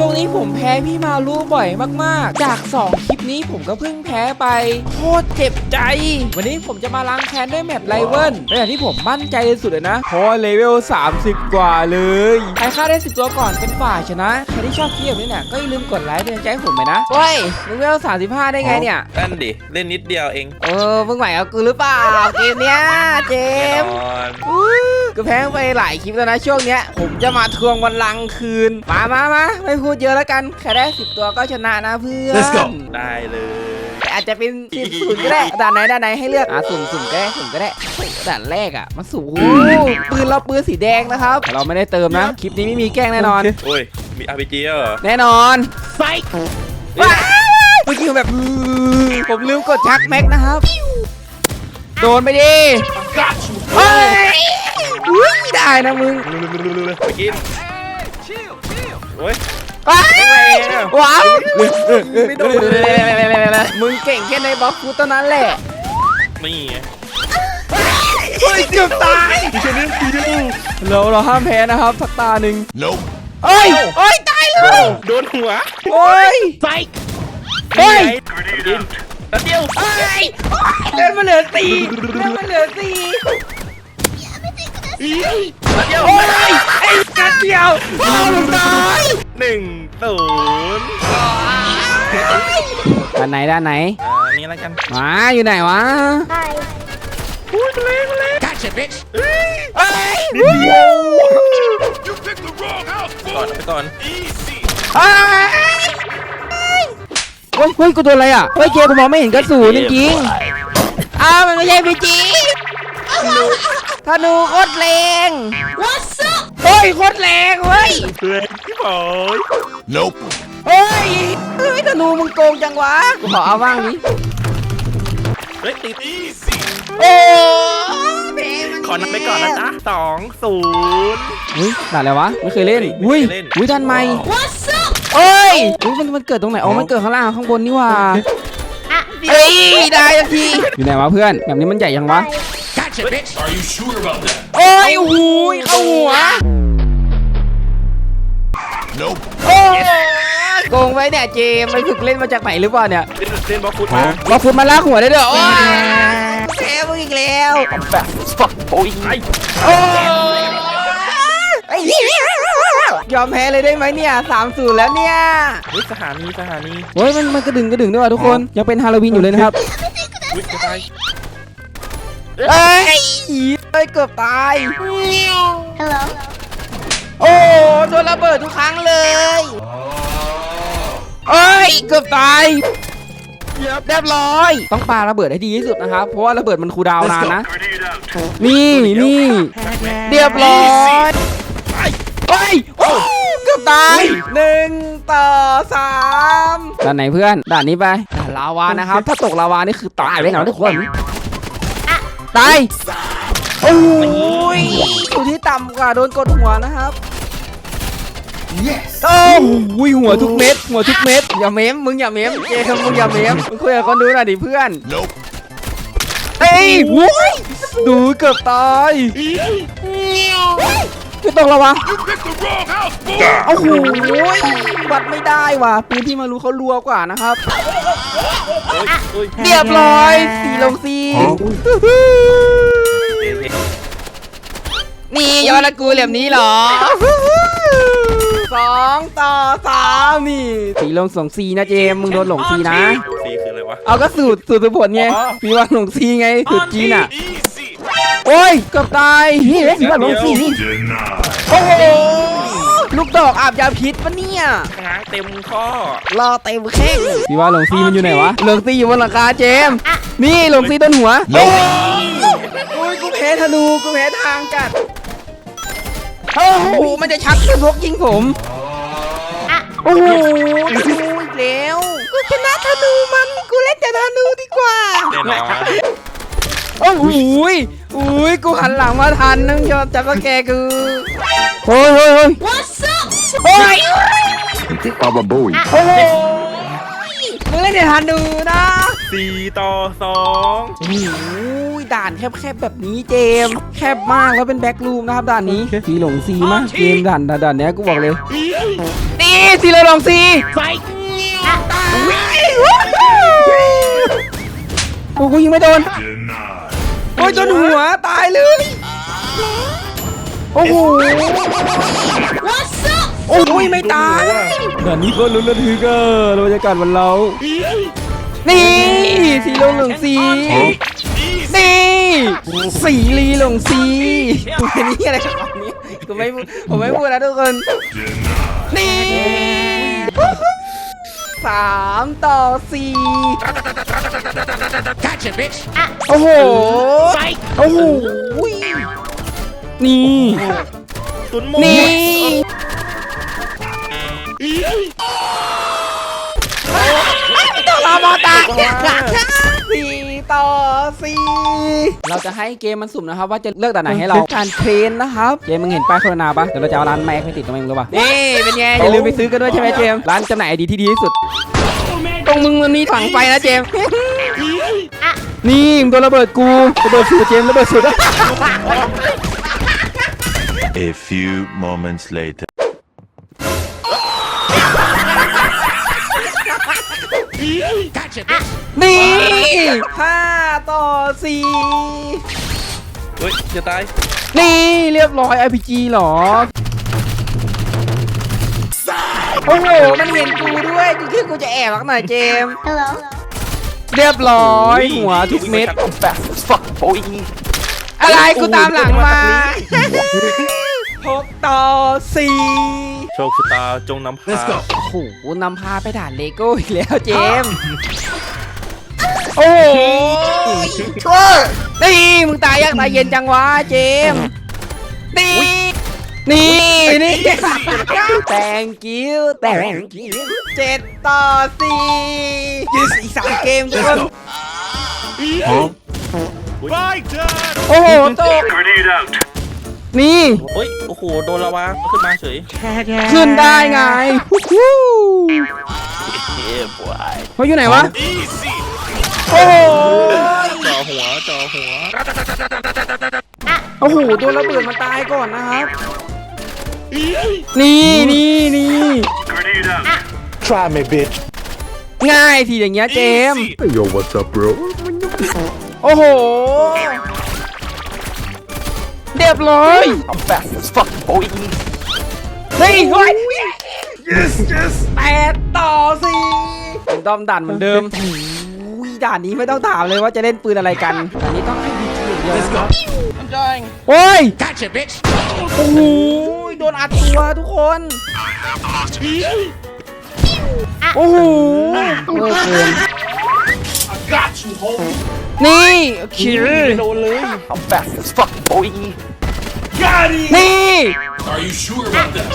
ช่วงนี้ผมแพ้พี่มาลูบ่อยมากๆ จาก 2 คลิปนี้ผมก็เพิ่งแพ้ไป โคตรเจ็บใจ วันนี้ผมจะมาล้างแค้นด้วยแมปไลเวิลเป็นอย่างที่ผมมั่นใจที่สุดเลยนะเพราะว่าเลเวล 30 กว่าเลย ใครฆ่าได้ 10 ตัวก่อนเป็นฝ่ายชนะ ใครที่ชอบคลิปแบบนี้เนี่ยก็อย่าลืมกดไลค์เป็นกำลังใจให้ผมไปนะเฮ้ยเลเวล 35 ได้ไงเนี่ย นั่นดิ เล่นนิดเดียวเองเออมึงไหวกับกูหรือเปล่าเกมเนี้ยเจแน่มส์นอนอู้ ก็แพ้ไปหลายคลิปแล้วนะช่วงเนี้ยผมจะมาทวงวันลังก์คืน มามามาไม่พูดเยอะแล้วกันใครได้สิบตัวก็ชนะนะเพื่อน Let's go ได้เลยแต่อาจจะเป็นสิบศูนย์ก็ได้ด่านไหนด่านไหนให้เลือกอะสุ่มสุ่มก็ได้สุ่มก็ได้เฮ้ยด่านแรกอะมันสูงปืนเราปืนสีแดงนะครับเราไม่ได้เติมนะคลิปนี้ไม่มีแกล้งแน่นอน โอ้ย มี RPG แล้วเหรอ แน่นอนไฟว้ายเมื่อกี้ผมแบบผมลืมกดชักแม็กนะครับ โดนไปดิเฮ้ย อุ๊ยได้นะมึงไปกินโอ้ยไปว้าวไม่โดนเลยมึงเก่งแค่ในบล็อกฟูเท่านั้นแหละนี่ไงเฮ้ยเกือบตายเราเราห้ามแพ้นะครับสักตาหนึ่ง Nope. เอ้ยเอ้ยตายเลยโดนหัวโอ้ยเฮ้ยกินแล้วเดียวเอ้ยเล่นมาเหลือสี่เล่นมาเหลือสี่แล้วเดียว โอ้ยไอ้กัดเดียวอ้าวมึงตายหนึ่งศูนย์ด้านไหนด้านไหนอ่านี่แล้วกันมาอยู่ไหนวะ Gotcha, bitch. เอ้ย You picked the wrong house, ก่อนไปก่อน Easy. เอ้ยเฮ้ยเฮ้ยกูโดนอะไรอะเฮ้ยเกมกูมองไม่เห็นกระสุนจริงๆอ้าวมันไม่ใช่พีจี ธนูโคตรแรงเฮ้ยโคตรแรงเฮ้ยเลยพี่บอย Nope. เฮ้ยเฮ้ยธนูมึงโกงจังวะกูขอเอาบ้างดิเฮ้ยติด Easy. โอ้เพลงมันขอนำไปก่อนนะจ๊ะสองศูนย์เฮ้ยด่าอะไรวะไม่เคยเล่นไม่อุ้ยเคยเล่นอุ้ยดันใหม่เอ้ยอุ้ยมันมันเกิดตรงไหนอ๋อมันเกิดข้างล่างข้างบนนี่หว่าเฮ้ยได้ทันทีอยู่ไหนวะเพื่อนแบบนี้มันใหญ่ยังวะ Gotcha, bitch. Are you sure about that? โอ้ยโอ้โหเข้าหัว Nope. โอ้ยโกงไว้เนี่ยเจมไปฝึกเล่นมาจากไหนหรือเปล่าเนี่ยเล่นเล่นบล็อกฟุตมามาฟุตมาลากหัวได้ด้วยโอ้ยแพ้มึงอีกแล้วโอ้ยไอ้โอ้ยไอ้เหี้ยยอมแพ้เลยได้ไหมเนี่ยสามศูนย์แล้วเนี่ยเฮ้ยสถานีสถานีโอ้ยมันมันกระดึงกระดึงด้วยว่ะทุกคนยังเป็นฮาโลวีนอยู่เลยนะครับอุ้ยจะตาย เอ้ยเอ้ยเกือบตาย Hello. โอ้โดนระเบิดทุกครั้งเลยเอ้ยเกือบตายเรียบเรียบร้อย ต้องปาระเบิดให้ดีที่สุดนะครับ เพราะว่าระเบิดมันคูลดาวน์นานนะ นี่นี่เรียบร้อยเฮ้ยโอ้เกือบตายหนึ่งต่อสามด้านไหนเพื่อน ด่านนี้ไปด่านลาวานะครับ ถ้าตกลาวานี่คือตายเลยนะทุกคน ตายโอ้ยอยู่ที่ต่ำกว่าโดนกดหัวนะครับโอ้โหหัวทุกเม็ดหัวทุกเม็ดอย่าเม้มมึงอย่าเม้มเจคำมึงอย่าเม้มมึงคุยกับคนดูหน่อยดิเพื่อน Nope. เฮ้ยโว้ยดูเกือบตาย คือตกแล้ววะ You picked the wrong house, boy. โอ้โหวัดไม่ได้ว่ะปืนที่มารู้เขารัวกว่านะครับโอ้ยโอ้ยเรียบร้อยสีลงสีนี่ย้อนละกูเหลี่ยมนี้เหรอสองต่อสามนี่สีลงสองสีนะเจมส์มึงโดนหลงสีนะ ซีคืออะไรวะ เอาก็สูตรสูตรผลไงอ๋อมีวันหลงซีไงสูตรจีนอะ Easy. โอ้ยเกือบตายนี่เลยมีวันหลงซีนี่ Denied. โอ้โหลูกดอกอาบยาพิษปะเนี่ยง้างเต็มข้อรอเต็มแข้งพี่ว่าหลงซีมันอยู่ไหนวะหลงซีอยู่บนหลังคาเจมส์นี่หลงซีต้นหัวโอ้ยโอ้ยกูแพ้ธนูกูแพ้ทางจัดโอ้โหมันจะชักขึ้นพกยิงผมโอ้โหธนูอีกแล้วกูชนะธนูมันกูเล่นแต่ธนูดีกว่า แน่นอนโอ้โหยอุ้ยกูหันหลังมาทันนึงยอมจับสแกกูโอ้ยโอ้ยโอ้ย What's up? โอ้ย Baba Booey. โอ้โหมึงเล่นเดี๋ยวทันดูนะสี่ต่อสองโอ้ยด่านแคบๆแบบนี้เจมส์แคบมากแล้วเป็นแบ็กรูมนะครับด่านนี้สีหลงซีมากเจมส์ด่านด่านเนี้ยกูบอกเลยนี่สีเลยหลงซีไฟโอ้กูยิงไม่โดน Denied. โอ้ ยโดนหัวตายเลย โอ้โห What's up? โอ้ยไม่ตาย ด่านนี้ก็ลุ้นระทึกอะบรรยากาศวันเรานี่สีเหลงเหลืองสี นี่ สีลีหลงสีอันนี้อะไรครับนี้กูไม่พูดผมไม่พูดนะทุกคน Denied. นี่ สามต่อสี่ Gotcha, bitch. โอ้โห โอ้โห นี่ ตุนหมูนี่ต่อตามอตาสี่ ต่อสี่เราจะให้เกมมันสุ่มนะครับ ว่าจะเลือกด่านไหนให้เราการเทรนนะครับเจมมึงเห็นป้ายโฆษณาปะเดี๋ยวเราจะเอาร้านแม็กไปติดตรงนี้มึงรู้ปะนี่เป็นไงอย่าลืมไปซื้อกันด้วยใช่ไหมเจมร้านจำหน่ายไอดีที่ดีที่สุด ตรงมึงมันมีถังไฟนะเจมนี่มึงโดนระเบิดกูระเบิดสุดเจมส์ระเบิดสุด A few moments later. นี่ห้าต่อสี่เฮ้ยจะตายนี่เรียบร้อย RPG เหรอ โอ้โห มันเห็นกูด้วยกูคิดกูจะแอบรักหน่อยเจมส์ Hello. เรียบร้อยหัวทุกเม็ดอะไรกูตามหลังมาหกต่อสี่โชคชะตาจงนำพา Let's go. โอ้โหนำพาไปด่านเลโก้อีกแล้วเจมส์ โอ้โหช่วนี่มึงตายยากตายเย็นจังวะเจมส์นี่นี่นี่ thank you thank you เจ็ดต่อสี่อีกสามเกมทุกคนโอ้โหตก Grenade out. นี่เฮ้ย โอ้โห โดนละวะขึ้นมาเฉยขึ้นได้ไงฮู้ฮู้เฮ้ยบวยเขาอยู่ไหนวะ Easy. โอ้โหจ่อหัวจ่อหัวโอ้โหโดนระเบิดมันตายก่อนนะครับ นี่นี่นี่ Grenade out. Try me, bitch. ง่ายทีอย่างเงี้ยเจมส์ Easy. Yo, what's up, bro? โอ้โห เรียบร้อย I'm fast as fuck, boy. เฮ้ยเฮ้ย Yes, yes. แปดต่อสี่เป็นดอมด่านเหมือนเดิมอุ้ย ด่านนี้ไม่ต้องถามเลยว่าจะเล่นปืนอะไรกันด่านนี้ต้องให้ดีทีอย่างเดียว Let's นะ go. โอ้ย Gotcha, bitch. โอ้โหโดนอัดตัวทุกคนโอ้โหเวอร์เกิน Got you, homie. นี่คิว I'm fast as fuck, boy. Got him. นี่ Are you sure about that?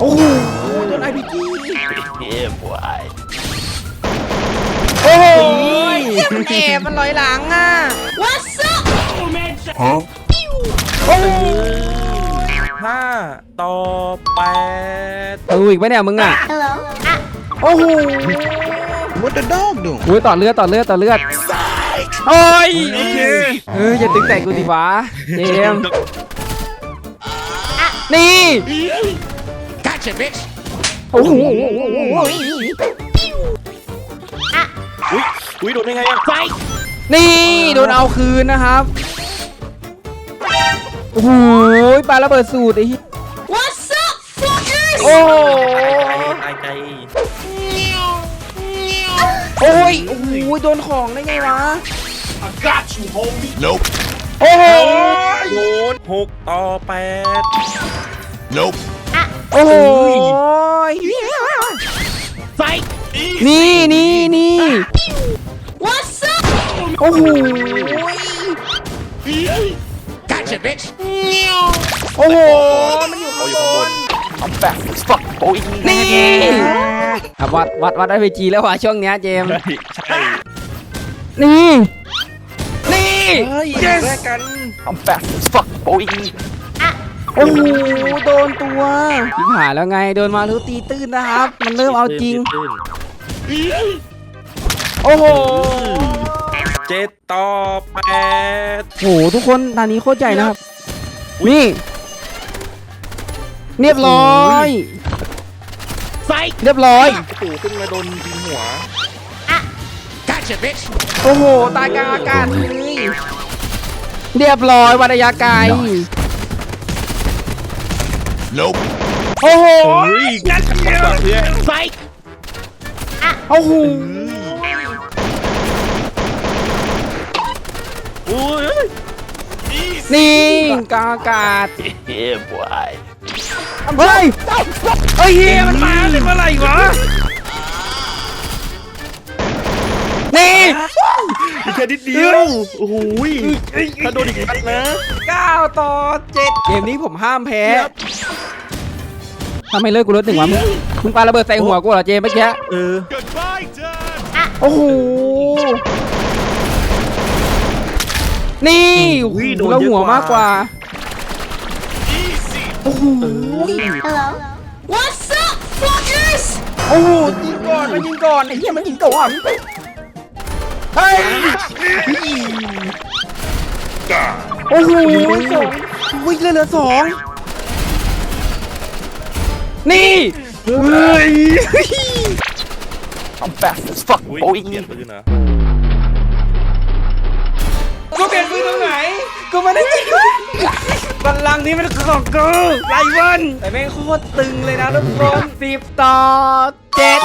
โอ้โหโดนไอพีจีเฮ้ ยบวยโอ้โหมันแอบมันลอยหลังอะ What's up? Huh? โอ้โหห้าต่อแปดเอาอีกไหมเนี่ยมึงอะ Hello. โอ้โห What the dog doing? อุ้ยต่อเลือดต่อเลือดต่อเลือดโอ้ยโอเคเฮ้ยอย่าตึงใส่กูดิวะเจมส์นี่ Gotcha, bitch. โอ้โห อุ้ยอุ้ยโดนได้ไงอะไฟนี่โดนเอาคืนนะครับโอ้โหปาระเบิดสูตรไอ้เหี้ย What's up, fuckers? โอ้โหตายใจโอ้ยโอ้โหโดนของได้ไงวะ I got you, homie. Nope. โอ้โหโดนหกต่อแปด Nope. โอ้โห Fight. Easy. นี่นี่นี่ What's up? โอ้โห Gotcha, bitch. โอ้โห มันอยู่ข้างบน I'm fast as fuck, boy. นี่วัดวัดวัดไอพีจีแล้วว่ะช่วงเนี้ยเจมส์นี่ นี่เฮ้ยแลกกัน I'm fast as fuck, boy. โอ้โหโดนตัวทิมหายแล้วไง โดนมาทุตีตื้นนะครับ มันเริ่มเอาจริง โโอ้โหเจ็ดต่อแปดโหทุกคนตอนนี้โคตรใหญ่นะครับ นี่ เรียบร้อย Fight! เรียบร้อย ตู่ขึ้นมาโดนยิงหัว Gotcha, bitch! โอ้โห ตายกลางอากาศเลยเรียบร้อยวัดระยะไกล Nope. โอ้โห เฮ้ยงัดเดียวเพื่อน Fight! โอ้โหอุ้ยนี่กลางอากาศ Yeah, boy. เฮ้ยเฮ้ยเฮียมันมาเลยเมื่อไหร่วะนี่อีกแค่นิดเดียวโอ้โหยถ้าโดนอีกนัดนะ9ต่อ7เกมนี้ผมห้ามแพ้ ทำไมเลิกกูรถหนึ่งวะมึงมึงปาระเบิดใส่หัวกูเหรอเจมส์เมื่อกี้เออ Goodbye, Dad! โอ้โห นี่อุ้ยโดนแล้วเยอะหัวกว่ามากกว่า Easy! โอ้โห Hello. What's up, fuckers? โอ้โหยิงก่อนมันยิงก่อนไอ้เหี้ยมันยิงก่อนเฮ้ยโอ้โหสองวิ่งเลยเหลือสอง นี่เฮ้ย I'm fast as fuck, อุ้ย boy. เปลี่ยนปืนเหรอกูเปลี่ยนปืนตรงไหน กูไม่ได้ยิงบัลลังก์นี้มันของกูไลเวนแต่แม่งโคตรตึงเลยนะทุกคนสิบต่อเจ็ด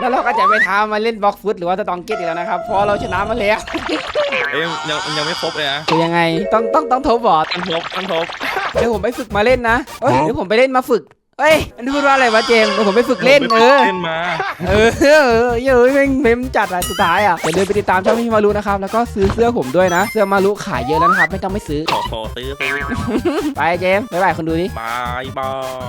แล้วเราก็จะไปท้ามาเล่นบล็อกฟุตหรือว่าสตองเก็ตอีกแล้วนะครับ เพราะเราชนะมาแล้วเอ้ยยังยังไม่ครบเลยนะคือยังไง ต้องต้องต้องทบบอร์ดต้องครบต้องครบ เดี๋ยวผมไปฝึกมาเล่นนะเอ้ยเดี๋ยวผมไปเล่นมาฝึกเอ้ยมันพูดว่าอะไรวะเจมส์เดี๋ยวผมไปฝึกเล่นเออ เล่นมาเออเออเออเยอะแม่งเมมจัดอะสุดท้ายอะอย่าลืมไปติดตามช่องพี่มารุนะครับ แล้วก็ซื้อเสื้อผมด้วยนะ เสื้อมารุขายเยอะแล้วนะครับ ไม่ต้องไม่ซื้อ ขอขอซื้อซื้อไปเจมส์บ๊ายบายคนดูดิ บายบาย